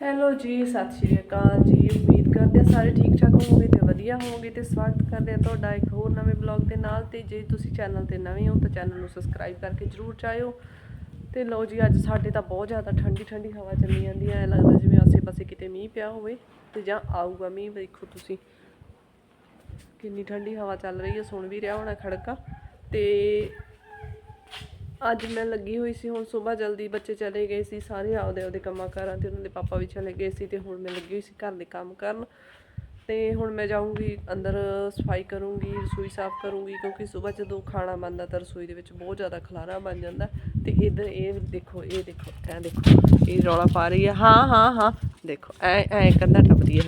Hello ਜੀ, ਸਤਿ ਸ਼੍ਰੀ ਅਕਾਲ ਜੀ। ਉਮੀਦ ਕਰਦੇ ਹਾਂ ਸਾਰੇ ਠੀਕ ਠਾਕ ਹੋਵੋਗੇ ਤੇ ਵਧੀਆ ਹੋਵੋਗੇ ਤੇ ਸਵਾਗਤ ਕਰਦੇ ਹਾਂ ਤੁਹਾਡਾ ਇੱਕ ਹੋਰ ਨਵੇਂ ਬਲੌਗ ਦੇ ਨਾਲ ਤੇ ਜੇ ਤੁਸੀਂ ਚੈਨਲ ਤੇ ਨਵੇਂ ਹੋ ਤਾਂ ਚੈਨਲ ਨੂੰ ਸਬਸਕ੍ਰਾਈਬ ਕਰਕੇ ਜਰੂਰ ਚਾਹਿਓ ਤੇ ਲਓ ਜੀ, ਅੱਜ ਸਾਡੇ ਤਾਂ ਬਹੁਤ ਜ਼ਿਆਦਾ ਠੰਡੀ ਠੰਡੀ ਹਵਾ ਚੱਲੀ ਜਾਂਦੀ ਹੈ। ਐ ਲੱਗਦਾ ਜਿਵੇਂ ਆਸੇ-ਪਾਸੇ ਕਿਤੇ ਮੀਂਹ ਪਿਆ ਹੋਵੇ ਤੇ ਜਾਂ ਆਊਗਾ ਮੀਂਹ ਦੇਖੋ ਤੁਸੀਂ। ਕਿੰਨੀ ਠੰਡੀ ਹਵਾ ਚੱਲ ਰਹੀ ਹੈ, ਸੁਣ ਵੀ ਰਿਹਾ ਹੋਣਾ ਖੜਕਾ। ਤੇ ਅੱਜ ਮੈਂ ਲੱਗੀ ਹੋਈ ਸੀ, ਹੁਣ ਸਵੇਰ ਜਲਦੀ ਬੱਚੇ ਚਲੇ ਗਏ ਸੀ, ਸਾਰੇ ਆਪਦੇ ਆਪਦੇ ਕੰਮਾਂ ਕਾਰਾਂ ਤੇ ਉਹਨਾਂ ਦੇ ਪਾਪਾ ਵੀ ਚਲੇ ਗਏ ਸੀ ਤੇ ਹੁਣ ਮੈਂ ਲੱਗੀ ਹੋਈ ਸੀ ਘਰ ਦੇ ਕੰਮ ਕਰਨ ਤੇ ਹੁਣ ਮੈਂ ਜਾਊਂਗੀ, ਅੰਦਰ ਸਫ਼ਾਈ ਕਰੂੰਗੀ, ਰਸੋਈ ਸਾਫ਼ ਕਰੂੰਗੀ ਕਿਉਂਕਿ ਸਵੇਰ ਜਦੋਂ ਖਾਣਾ ਬਣਦਾ ਤਾਂ ਰਸੋਈ ਦੇ ਵਿੱਚ ਬਹੁਤ ਜ਼ਿਆਦਾ ਖਲਾਰਾ ਬਣ ਜਾਂਦਾ ਤੇ ਇਧਰ ਇਹ ਦੇਖੋ ਇਹ ਦੇਖੋ ਇਹ ਦੇਖੋ, ਇਹ ਰੌਲਾ ਪਾ ਰਹੀ ਹੈ, ਹਾਂ ਹਾਂ ਹਾਂ, ਦੇਖੋ, ਐ ਐ ਕੰਧਾ ਟੱਪਦੀ ਹੈ,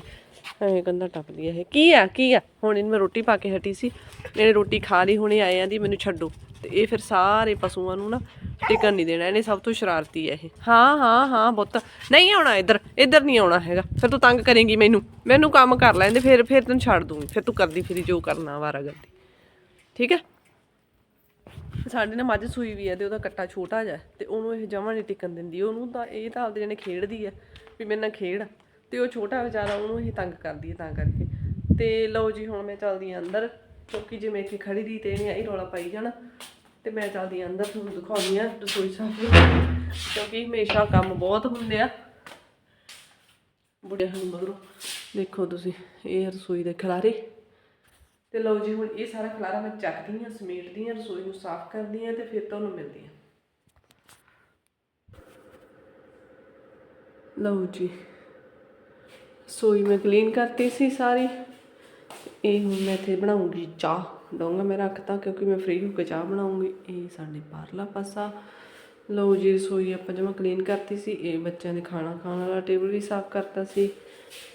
ਐ ਕੰਧਾ ਟੱਪਦੀ ਹੈ, ਇਹ ਕੀ ਆ ਕੀ ਆ? ਹੁਣ ਇਹਨੂੰ ਮੈਂ ਰੋਟੀ ਪਾ ਕੇ ਹਟੀ ਸੀ, ਇਹਨੇ ਰੋਟੀ ਖਾ ਲਈ, ਹੁਣੇ ਆਏ ਆਂਦੀ ਮੈਨੂੰ ਛੱਡੋ। ਤੇ ਇਹ ਫਿਰ ਸਾਰੇ ਪਸ਼ੂਆਂ ਨੂੰ ਨਾ ਟਿਕਣ ਨਹੀਂ ਦੇਣਾ, ਇਹਨੇ ਸਭ ਤੋਂ ਸ਼ਰਾਰਤੀ ਹੈ ਇਹ। ਹਾਂ ਹਾਂ ਹਾਂ, ਬੁੱਤ। ਨਹੀਂ ਆਉਣਾ ਇੱਧਰ ਇੱਧਰ ਨਹੀਂ ਆਉਣਾ ਹੈਗਾ। ਫਿਰ ਤੂੰ ਤੰਗ ਕਰੇਂਗੀ ਮੈਨੂੰ। ਮੈਨੂੰ ਕੰਮ ਕਰ ਲੈਂਦੇ ਫਿਰ ਫਿਰ ਤੈਨੂੰ ਛੱਡ ਦੂੰਗੀ। ਫਿਰ ਤੂੰ ਕਰਦੀ ਫਿਰੀ ਜੋ ਕਰਨਾ ਵਾਰਾ ਕਰਦੀ ਠੀਕ ਹੈ? ਸਾਡੇ ਨਾਲ ਮੱਝ ਸੂਈ ਵੀ ਹੈ ਤੇ ਉਹਦਾ ਕੱਟਾ ਛੋਟਾ ਜਿਹਾ ਤੇ ਉਹਨੂੰ ਇਹ ਜਮਾਂ ਨਹੀਂ ਟਿਕਣ ਦਿੰਦੀ। ਉਹਨੂੰ ਤਾਂ ਇਹ ਤਾਂ ਆਪਦੇ ਜਣੇ ਖੇਡਦੀ ਹੈ ਵੀ ਮੇਰੇ ਨਾਲ ਖੇਡ। ਤੇ ਉਹ ਛੋਟਾ ਵਿਚਾਰਾ ਉਹਨੂੰ ਇਹ ਤੰਗ ਕਰਦੀ ਹੈ ਤਾਂ ਕਰਕੇ। ਤੇ ਲਓ ਜੀ, ਹੁਣ ਮੈਂ ਚੱਲਦੀ ਹਾਂ ਅੰਦਰ। ਕਿਉਂਕਿ ਜੇ ਮੈਂ ਇੱਥੇ ਖੜੀ ਰਹੀ ਤੇ ਇਹਨੇ ਆਹੀ ਰੌਲਾ ਪਾਈ ਜਾਣਾ ਤੇ ਮੈਂ ਚੱਲਦੀ ਹਾਂ ਅੰਦਰ ਤੁਹਾਨੂੰ ਦਿਖਾਉਣੀ ਆ ਰਸੋਈ ਸਾਫ਼ ਕਿਉਂਕਿ ਹਮੇਸ਼ਾ ਕੰਮ ਬਹੁਤ ਹੁੰਦੇ ਆ। ਬੁੜੇ ਹਨ ਮਗਰੋਂ ਦੇਖੋ ਤੁਸੀਂ, ਇਹ ਰਸੋਈ ਦੇ ਖਲਾਰੇ। ਤੇ ਲਓ ਜੀ ਹੁਣ ਇਹ ਸਾਰਾ ਖਲਾਰਾ ਮੈਂ ਚੱਕਦੀ ਹਾਂ ਸਮੇਟਦੀ ਹਾਂ ਰਸੋਈ ਨੂੰ ਸਾਫ਼ ਕਰਦੀ ਹਾਂ ਤੇ ਫਿਰ ਤੁਹਾਨੂੰ ਮਿਲਦੀ ਹਾਂ ਲਓ ਜੀ, ਰਸੋਈ ਮੈਂ ਕਲੀਨ ਕਰਤੀ ਸੀ ਸਾਰੀ। ਇਹ ਹੁਣ ਮੈਂ ਇੱਥੇ ਬਣਾਉਂਗੀ ਚਾਹ। ਡੋਂਗਾ ਮੈਂ ਰੱਖਤਾ ਕਿਉਂਕਿ ਮੈਂ ਫ੍ਰੀ ਹੋ ਕੇ ਚਾਹ ਬਣਾਉਂਗੀ। ਇਹ ਸਾਡੇ ਬਾਹਰਲਾ ਪਾਸਾ। ਲਓ ਜੀ, ਰਸੋਈ ਆਪਾਂ ਜਮਾ ਕਲੀਨ ਕਰਤੀ ਸੀ। ਇਹ ਬੱਚਿਆਂ ਦੇ ਖਾਣਾ ਖਾਣ ਵਾਲਾ ਟੇਬਲ ਵੀ ਸਾਫ਼ ਕਰਤਾ ਸੀ।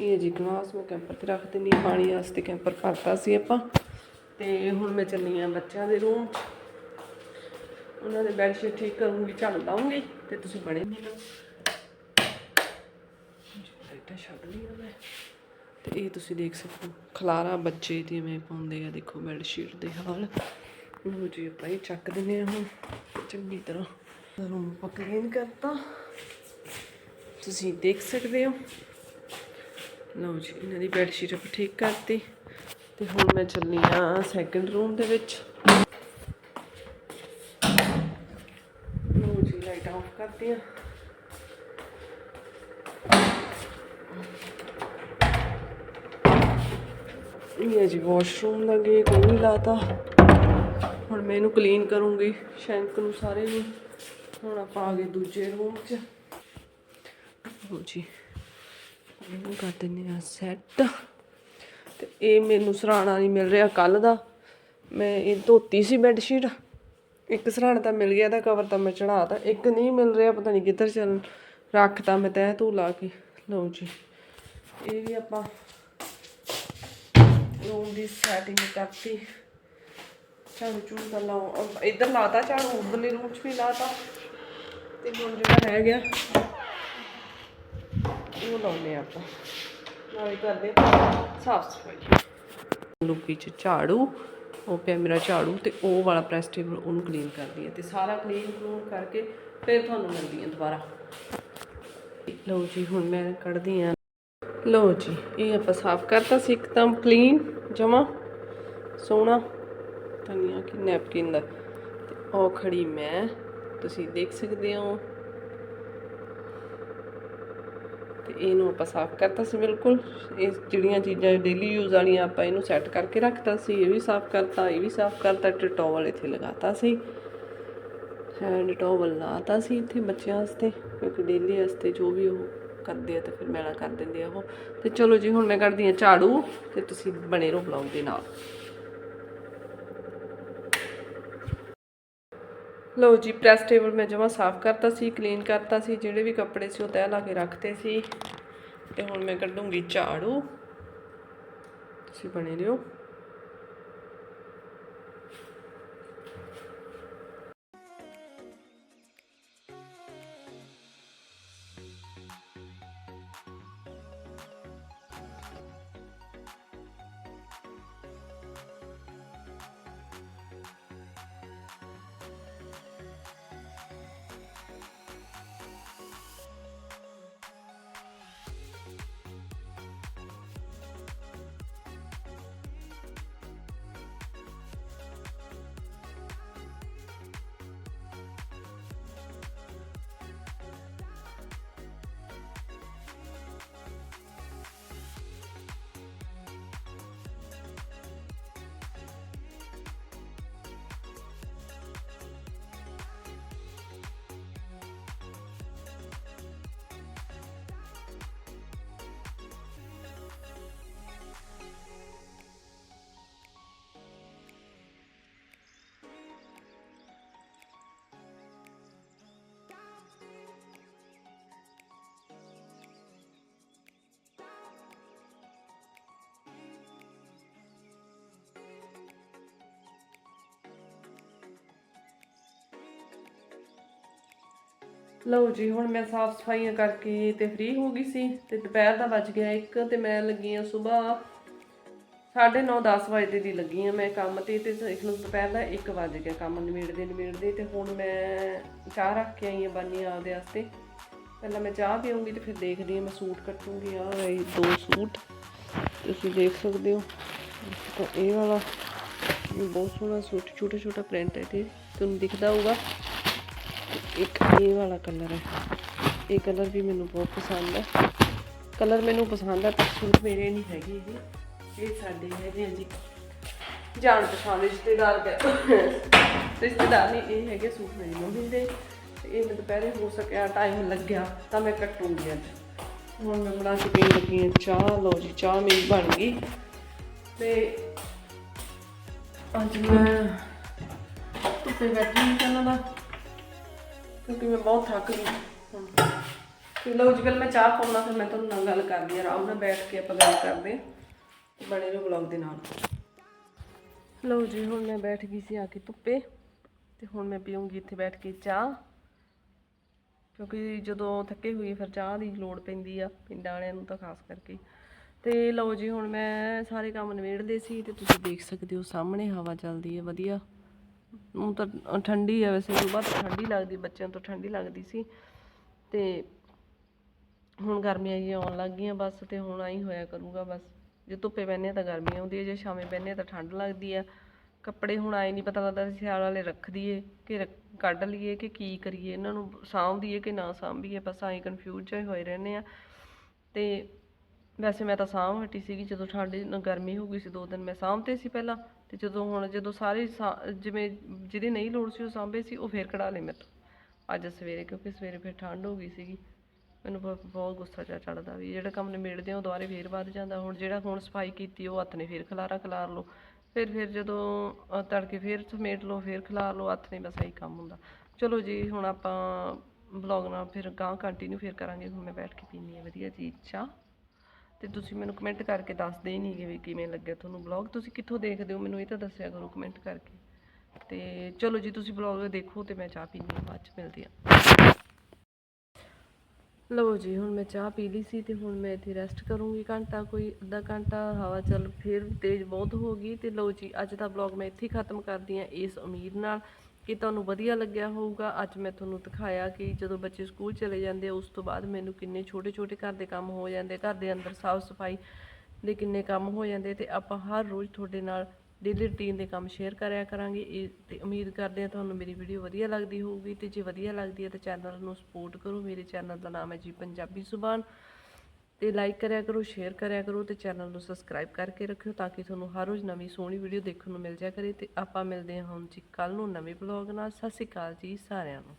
ਇਹ ਜੀ ਗਲਾਸ ਮੈਂ ਕੈਂਪਰ ਤੇ ਰੱਖ ਦਿੰਦੀ ਪਾਣੀ ਵਾਸਤੇ ਕੈਂਪਰ ਭਰਤਾ ਸੀ ਆਪਾਂ। ਤੇ ਹੁਣ ਮੈਂ ਚੱਲੀ ਆ ਬੱਚਿਆਂ ਦੇ ਰੂਮ ਉਹਨਾਂ ਦੇ ਬੈੱਡ ਸ਼ੀਟ ਠੀਕ ਕਰੂੰਗੀ ਝਾੜੂ ਲਾਉਂਗੀ ਤੇ ਤੁਸੀਂ ਬਣੇ ਮੈਨੂੰ ਲਾਈਟਾਂ ਛੱਡ ਲਈਆਂ ਮੈਂ। ਤੇ ਇਹ ਤੁਸੀਂ ਦੇਖ ਸਕੋ ਹੋ ਖਲਾਰਾ ਬੱਚੇ ਜਿਵੇਂ ਪਾਉਂਦੇ ਆ, ਦੇਖੋ ਬੈੱਡ ਸ਼ੀਟ ਦੇ ਹਾਲ। ਲਓ ਜੀ ਆਪਾਂ ਇਹ ਚੱਕ ਦਿੰਦੇ ਆ ਹੁਣ, ਚੰਗੀ ਤਰ੍ਹਾਂ। ਰੂਮ ਆਪਾਂ ਕਲੀਨ ਕਰਤਾ। ਤੁਸੀਂ ਦੇਖ ਸਕਦੇ ਹੋ। ਲਓ ਜੀ, ਇਹਨਾਂ ਦੀ ਬੈੱਡ ਸ਼ੀਟ ਆਪਾਂ ਠੀਕ ਕਰਤੀ। ਤੇ ਹੁਣ ਮੈਂ ਚੱਲੀ ਆ ਸੈਕੰਡ ਰੂਮ ਦੇ ਵਿੱਚ। ਲੋ ਜੀ ਲਾਈਟ ਆਫ ਕਰਤੀ ਆ ਇਹ ਹੈ ਜੀ ਵਾਸ਼ਰੂਮ ਦਾ ਗੇਟ ਉਹ ਵੀ ਲਾਤਾ। ਹੁਣ ਮੈਂ ਇਹਨੂੰ ਕਲੀਨ ਕਰੂੰਗੀ ਸ਼ੈਂਕ ਨੂੰ ਸਾਰੇ ਨੂੰ। ਹੁਣ ਆਪਾਂ ਆ ਗਏ ਦੂਜੇ ਰੂਮ 'ਚ। ਲਓ ਜੀ ਇਹਨੂੰ ਕਰ ਦਿੰਦੇ ਆ ਸੈੱਟ ਤੇ ਇਹ ਮੈਨੂੰ ਸਰਾਣਾ ਨਹੀਂ ਮਿਲ ਰਿਹਾ ਕੱਲ ਦਾ। ਮੈਂ ਇਹ ਧੋਤੀ ਸੀ ਬੈੱਡ ਸ਼ੀਟ ਇੱਕ ਸਰਾਣਾ ਤਾਂ ਮਿਲ ਗਿਆ ਦਾ ਕਵਰ ਤਾਂ ਮੈਂ ਚੜਾਤਾ ਇੱਕ ਨਹੀਂ ਮਿਲ ਰਿਹਾ, ਪਤਾ ਨਹੀਂ ਕਿੱਧਰ ਚੱਲ ਰੱਖਤਾ ਮੈਂ ਤੈਅ ਤੂੰ ਲਾ ਕੇ। ਲਓ ਜੀ, ਇਹ ਵੀ ਆਪਾਂ ਰੂਮ ਦੀ ਸੈਟਿੰਗ ਕਰਤੀ। ਝਾੜੂ ਝੂੜੂ ਦਾ ਲਾਉ ਅਹ ਇੱਧਰ ਲਾਤਾ ਝਾੜੂ, ਉਧਰਲੇ ਰੂਮ 'ਚ ਵੀ ਲਾਤਾ। ਤੇ ਹੁਣ ਜਿਹੜਾ ਰਹਿ ਗਿਆ, ਉਹ ਲਾਉਨੇ ਆਪਾਂ। ਨਾਲੇ ਕਰਦੇ ਸਾਫ਼ ਸਫ਼ਾਈ। ਲੁਕੀ 'ਚ ਝਾੜੂ, ਉਹ ਪਿਆ ਮੇਰਾ ਝਾੜੂ ਤੇ ਉਹ ਵਾਲਾ ਪ੍ਰੈਸ ਟੇਬਲ ਉਹਨੂੰ ਕਲੀਨ ਕਰਦੀ ਹੈ ਤੇ ਸਾਰਾ ਕਲੀਨ ਕਲੂਨ ਕਰਕੇ ਫਿਰ ਤੁਹਾਨੂੰ ਮਿਲਦੀ ਹਾਂ ਦੁਬਾਰਾ। ਲਓ ਜੀ, ਹੁਣ ਮੈਂ ਕੱਢਦੀ ਹਾਂ ਲਓ ਜੀ, ਇਹ ਆਪਾਂ ਸਾਫ਼ ਕਰਤਾ ਸੀ ਇੱਕਦਮ ਕਲੀਨ ਜਮਾ, ਸੋਹਣਾ, ਧਨੀਆ ਕਿ ਨੈਪਕਿਨ ਦਾ। ਤੇ ਉਹ ਖੜੀ ਮੈਂ, ਤੁਸੀਂ ਦੇਖ ਸਕਦੇ ਹੋ। ਤੇ ਇਹਨੂੰ ਆਪਾਂ ਸਾਫ਼ ਕਰਤਾ ਸੀ ਬਿਲਕੁਲ। ਇਹ ਜਿਹੜੀਆਂ ਚੀਜ਼ਾਂ ਡੇਲੀ ਯੂਜ਼ ਵਾਲੀਆਂ ਆਪਾਂ ਇਹਨੂੰ ਸੈੱਟ ਕਰਕੇ ਰੱਖਤਾ ਸੀ, ਇਹ ਵੀ ਸਾਫ਼ ਕਰਤਾ, ਇਹ ਵੀ ਸਾਫ਼ ਕਰਤਾ, ਤੇ ਟਾਵਲ ਇੱਥੇ ਲਗਾਤਾ ਸੀ। ਹੈਂਡ ਟਾਵਲ ਲਾਤਾ ਸੀ ਇੱਥੇ ਬੱਚਿਆਂ ਵਾਸਤੇ, ਕਿਉਂਕਿ ਡੇਲੀ ਵਾਸਤੇ ਜੋ ਵੀ ਉਹ ਕਰਦੇ ਆ ਤੇ ਫਿਰ ਮੈਲਾ ਕਰ ਦਿੰਦੇ ਆ ਉਹ। ਤੇ ਚਲੋ ਜੀ, ਹੁਣ ਮੈਂ ਕਰਦੀ ਆ ਝਾੜੂ ਤੇ ਤੁਸੀਂ ਬਣੇ ਰਹੋ ਬਲੌਗ ਦੇ ਨਾਲ। ਲਓ ਜੀ ਪ੍ਰੈਸ ਟੇਬਲ ਮੈਂ ਜਮਾ ਸਾਫ਼ ਕਰਤਾ ਸੀ ਕਲੀਨ ਕਰਤਾ ਸੀ, ਜਿਹੜੇ ਵੀ ਕੱਪੜੇ ਸੀ ਉਹ ਤੈਅ ਲਾ ਕੇ ਰੱਖਤੇ ਸੀ। ਤੇ ਹੁਣ ਮੈਂ ਕੱਢੂੰਗੀ ਝਾੜੂ। ਤੁਸੀਂ ਬਣੇ ਰਹੋ। ਲਓ ਜੀ, ਹੁਣ ਮੈਂ ਸਾਫ਼ ਸਫਾਈਆਂ ਕਰਕੇ ਤੇ ਫ੍ਰੀ ਹੋ ਗਈ ਸੀ ਤੇ ਦੁਪਹਿਰ ਦਾ ਵੱਜ ਗਿਆ 1 ਤੇ ਮੈਂ ਲੱਗੀ ਆ ਸਵੇਰ 9:30 10 ਵਜੇ ਦੀ ਲੱਗੀ ਆ ਮੈਂ ਕੰਮ ਤੇ ਤੇ ਇੱਕ ਨੂੰ ਦੁਪਹਿਰ ਦਾ 1 ਵਜ ਗਿਆ ਕੰਮ ਨਿਬੇੜਦੇ ਨਿਬੇੜਦੇ ਤੇ ਹੁਣ ਮੈਂ ਚਾਹ ਰੱਖ ਕੇ ਆਈ ਆ ਬਾਨੀ ਆਪਦੇ ਵਾਸਤੇ। ਪਹਿਲਾਂ ਮੈਂ ਚਾਹ ਪੀਉਂਗੀ ਤੇ ਫਿਰ ਦੇਖਦੀ ਆ ਮੈਂ ਸੂਟ ਕੱਟੂੰਗੀ। ਆ ਇਹ ਦੋ ਸੂਟ ਤੁਸੀਂ ਦੇਖ ਸਕਦੇ ਹੋ। ਤਾਂ ਇਹ ਵਾਲਾ ਬਹੁਤ ਸੋਹਣਾ ਸੂਟ ਛੋਟਾ ਛੋਟਾ ਪ੍ਰਿੰਟ ਹੈ ਤੇ ਤੁਹਾਨੂੰ ਦਿਖਦਾ ਹੋਊਗਾ। ਇੱਕ ਇਹ ਵਾਲਾ ਕਲਰ ਹੈ। ਇਹ ਕਲਰ ਵੀ ਮੈਨੂੰ ਬਹੁਤ ਪਸੰਦ ਹੈ। ਕਲਰ ਮੈਨੂੰ ਪਸੰਦ ਹੈ, ਪਰ ਸੂਟ ਮੇਰੇ ਨਹੀਂ ਹੈਗੇ ਇਹ। ਇਹ ਸਾਡੇ ਹੈਗੇ ਆ ਜੀ। ਜਾਣ ਪਛਾਣ ਰਿਸ਼ਤੇਦਾਰ ਦੇ ਰਿਸ਼ਤੇਦਾਰ ਨਹੀਂ, ਇਹ ਹੈਗੇ ਸੂਟ ਮੇਰੀ ਮੰਮੀ ਦੇ। ਤੇ ਇਹ ਮੈਂ ਦੁਪਹਿਰੇ ਹੋ ਸਕਿਆ ਟਾਈਮ ਲੱਗਿਆ, ਤਾਂ ਮੈਂ ਕੱਟੂੰਗੀ ਅੱਜ ਹੁਣ ਮੈਂ ਬਣਾ ਕੇ ਪੀਣ ਲੱਗੀ ਹਾਂ। ਚਾਹ, ਲਓ ਜੀ, ਚਾਹ ਮੇਰੀ ਬਣ ਗਈ। ਤੇ ਅੱਜ ਮੈਂ ਧੁੱਪੇ ਬੈਠੀ ਹਾਂ ਪਹਿਲਾਂ ਦਾ ਕਿਉਂਕਿ ਮੈਂ ਬਹੁਤ ਥੱਕ ਗਈ। ਹੁਣ ਤੇ ਲਓ ਜੀ, ਪਹਿਲਾਂ ਮੈਂ ਚਾਹ ਪਾਉਣਾ, ਫਿਰ ਮੈਂ ਤੁਹਾਨੂੰ ਨਾਲ ਗੱਲ ਕਰਦੀ ਹਾਂ। ਆਰਾਮ ਨਾਲ ਬੈਠ ਕੇ ਆਪਾਂ ਗੱਲ ਕਰਦੇ ਹਾਂ। ਬਣੇ ਰਹੋ ਬਲੌਗ ਦੇ ਨਾਲ। ਲਓ ਜੀ, ਹੁਣ ਮੈਂ ਬੈਠ ਗਈ ਸੀ ਆ ਕੇ ਧੁੱਪੇ। ਤੇ ਹੁਣ ਮੈਂ ਪੀਉਂਗੀ ਇੱਥੇ ਬੈਠ ਕੇ ਚਾਹ। ਕਿਉਂਕਿ ਜਦੋਂ ਥੱਕੇ ਹੋਈਏ ਫਿਰ ਚਾਹ ਦੀ ਲੋੜ ਪੈਂਦੀ ਆ, ਪਿੰਡਾਂ ਵਾਲਿਆਂ ਨੂੰ ਤਾਂ ਖਾਸ ਕਰਕੇ। ਤੇ ਲਓ ਜੀ, ਹੁਣ ਮੈਂ ਸਾਰੇ ਕੰਮ ਨਿਬੇੜਦੇ ਸੀ ਤੇ ਤੁਸੀਂ ਦੇਖ ਸਕਦੇ ਹੋ, ਸਾਹਮਣੇ ਹਵਾ ਚੱਲਦੀ ਹੈ ਵਧੀਆ। ਉਹ ਤਾਂ ਠੰਡੀ ਆ ਵੈਸੇ ਸੁਬਾਹ ਤਾਂ ਠੰਡੀ ਲੱਗਦੀ, ਬੱਚਿਆਂ ਤੋਂ ਠੰਡੀ ਲੱਗਦੀ ਸੀ। ਤੇ ਹੁਣ ਗਰਮੀਆਂ ਜੀ ਆਉਣ ਲੱਗ ਗਈਆਂ, ਬਸ, ਤੇ ਹੁਣ ਆਈ ਹੋਇਆ ਕਰੂਗਾ, ਬਸ। ਜੇ ਧੁੱਪੇ ਬਹਿੰਦੇ ਹਾਂ ਤਾਂ ਗਰਮੀ ਆਉਂਦੀ ਹੈ ਜੇ ਛਾਵੇਂ ਬਹਿੰਦੇ ਤਾਂ ਠੰਡ ਲੱਗਦੀ ਆ। ਕੱਪੜੇ ਹੁਣ ਆਏ ਨਹੀਂ ਪਤਾ ਲੱਗਦਾ ਸਿਆਲ ਵਾਲੇ ਰੱਖ ਦਈਏ, ਕਿ ਰੱਖ- ਕੱਢ ਲਈਏ, ਕਿ ਕੀ ਕਰੀਏ, ਇਹਨਾਂ ਨੂੰ ਸਾਂਭ ਦਈਏ ਕਿ ਨਾ ਸਾਂਭੀਏ, ਬਸ ਆਈ ਕਨਫਿਊਜ਼ ਜਿਹੇ ਹੋਏ ਰਹਿੰਦੇ ਆ। ਤੇ ਵੈਸੇ ਮੈਂ ਤਾਂ ਸਾਂਭ ਹਟੀ ਸੀਗੀ, ਜਦੋਂ ਠੰਡ, ਗਰਮੀ ਹੋ ਗਈ ਸੀ, ਦੋ ਦਿਨ ਮੈਂ ਸਾਂਭਤੇ ਸੀ ਪਹਿਲਾਂ। ਤੇ ਜਦੋਂ ਹੁਣ ਜਦੋਂ ਸਾਰੇ ਸਾ- ਜਿਵੇਂ ਜਿਹਦੀ ਨਹੀਂ ਲੋੜ ਸੀ ਉਹ ਸਾਂਭੇ ਸੀ, ਉਹ ਫੇਰ ਕਢਾ ਲਏ ਮੇਰੇ ਤੋਂ। ਅੱਜ ਸਵੇਰੇ, ਕਿਉਂਕਿ ਸਵੇਰੇ ਫਿਰ ਠੰਡ ਹੋ ਗਈ ਸੀਗੀ, ਮੈਨੂੰ ਬਹੁਤ ਬਹੁਤ ਗੁੱਸਾ ਚਾ ਚੜਦਾ ਵੀ ਜਿਹੜਾ ਕੰਮ ਨਿਬੇੜਦੇ ਆ ਉਹ ਦੁਬਾਰੇ ਫੇਰ ਵੱਧ ਜਾਂਦਾ। ਹੁਣ ਜਿਹੜਾ ਹੁਣ ਸਫ਼ਾਈ ਕੀਤੀ, ਉਹ ਹੱਥ ਨੇ ਫੇਰ ਖਲਾਰਾ ਖਲਾਰ ਲਓ। ਫਿਰ ਫਿਰ ਜਦੋਂ ਤੜਕੇ ਫੇਰ ਸਮੇਟ ਲਓ, ਫੇਰ ਖਲਾਰ ਲਓ, ਹੱਥ ਨੇ ਬਸ ਇਹੀ ਕੰਮ ਹੁੰਦਾ। ਚਲੋ ਜੀ, ਹੁਣ ਆਪਾਂ ਬਲੌਗ ਨਾਲ ਫਿਰ ਗਾਂ ਕੰਟੀਨਿਊ ਫਿਰ ਕਰਾਂਗੇ, ਹੁਣ ਮੈਂ ਬੈਠ ਕੇ ਪੀਣੀ ਹੈ। ਵਧੀਆ ਜੀ, ਚਾਹ। ਤੇ ਤੁਸੀਂ ਮੈਨੂੰ ਕਮੈਂਟ ਕਰਕੇ ਦੱਸਦੇ ਹੀ ਨਹੀਂ ਕਿ ਵੀ ਕਿਵੇਂ ਲੱਗਿਆ ਤੁਹਾਨੂੰ ਬਲੌਗ ਤੁਸੀਂ ਕਿੱਥੋਂ ਦੇਖਦੇ ਹੋ? ਮੈਨੂੰ ਇਹ ਤਾਂ ਦੱਸਿਆ ਕਰੋ ਕਮੈਂਟ ਕਰਕੇ। ਤੇ ਚਲੋ ਜੀ, ਤੁਸੀਂ ਬਲੌਗ ਦੇਖੋ ਤੇ ਮੈਂ ਚਾਹ ਪੀਣੀ ਬਾਅਦ ਚ ਮਿਲਦੀ ਹਾਂ। ਲਓ ਜੀ, ਹੁਣ ਮੈਂ ਚਾਹ ਪੀ ਲਈ ਸੀ ਤੇ ਹੁਣ ਮੈਂ ਇੱਥੇ ਰੈਸਟ ਕਰੂੰਗੀ। ਘੰਟਾ ਕੋਈ, ਅੱਧਾ ਘੰਟਾ ਹਵਾ ਚੱਲ ਫਿਰ ਤੇਜ਼ ਬਹੁਤ ਹੋ ਗਈ। ਤੇ ਲਓ ਜੀ, ਅੱਜ ਦਾ ਵਲੌਗ ਮੈਂ ਇੱਥੇ ਹੀ ਖਤਮ ਕਰਦੀ ਹਾਂ ਇਸ ਉਮੀਦ ਨਾਲ। ਕਿ ਤੁਹਾਨੂੰ ਵਧੀਆ ਲੱਗਿਆ ਹੋਊਗਾ। ਅੱਜ ਮੈਂ ਤੁਹਾਨੂੰ ਦਿਖਾਇਆ ਕਿ ਜਦੋਂ ਬੱਚੇ ਸਕੂਲ ਚਲੇ ਜਾਂਦੇ ਉਸ ਤੋਂ ਬਾਅਦ ਮੈਨੂੰ ਕਿੰਨੇ ਛੋਟੇ ਛੋਟੇ ਘਰ ਦੇ ਕੰਮ ਹੋ ਜਾਂਦੇ, ਘਰ ਦੇ ਅੰਦਰ ਸਾਫ਼ ਸਫ਼ਾਈ ਦੇ ਕਿੰਨੇ ਕੰਮ ਹੋ ਜਾਂਦੇ ਤੇ ਆਪਾਂ ਹਰ ਰੋਜ਼ ਤੁਹਾਡੇ ਨਾਲ ਡੇਲੀ ਰੁਟੀਨ ਦੇ ਕੰਮ ਸ਼ੇਅਰ ਕਰਿਆ ਕਰਾਂਗੇ। ਇਹ ਤੇ ਉਮੀਦ ਕਰਦੇ ਹਾਂ ਤੁਹਾਨੂੰ ਮੇਰੀ ਵੀਡੀਓ ਵਧੀਆ ਲੱਗਦੀ ਹੋਊਗੀ ਤੇ ਜੇ ਵਧੀਆ ਲੱਗਦੀ ਹੈ ਤਾਂ ਚੈਨਲ ਨੂੰ ਸਪੋਰਟ ਕਰੋ। ਮੇਰੇ ਚੈਨਲ ਦਾ ਨਾਮ ਹੈ ਜੀ ਪੰਜਾਬੀ ਜ਼ੁਬਾਨ। ਤੇ ਲਾਈਕ ਕਰਿਆ ਕਰੋ ਸ਼ੇਅਰ ਕਰਿਆ ਕਰੋ ਤੇ ਚੈਨਲ ਨੂੰ ਸਬਸਕ੍ਰਾਈਬ ਕਰਕੇ ਰੱਖਿਓ ਤਾਂ ਕਿ ਤੁਹਾਨੂੰ ਹਰ ਰੋਜ਼ ਨਵੀਂ ਸੋਹਣੀ ਵੀਡੀਓ ਦੇਖਣ ਨੂੰ ਮਿਲ ਜਾਇਆ ਕਰੇ ਤੇ ਆਪਾਂ ਮਿਲਦੇ ਹਾਂ ਹੁਣ ਜੀ ਕੱਲ ਨੂੰ ਨਵੇਂ ਬਲੌਗ ਨਾਲ। ਸਤਿ ਸ਼੍ਰੀ ਅਕਾਲ ਜੀ ਸਾਰਿਆਂ ਨੂੰ।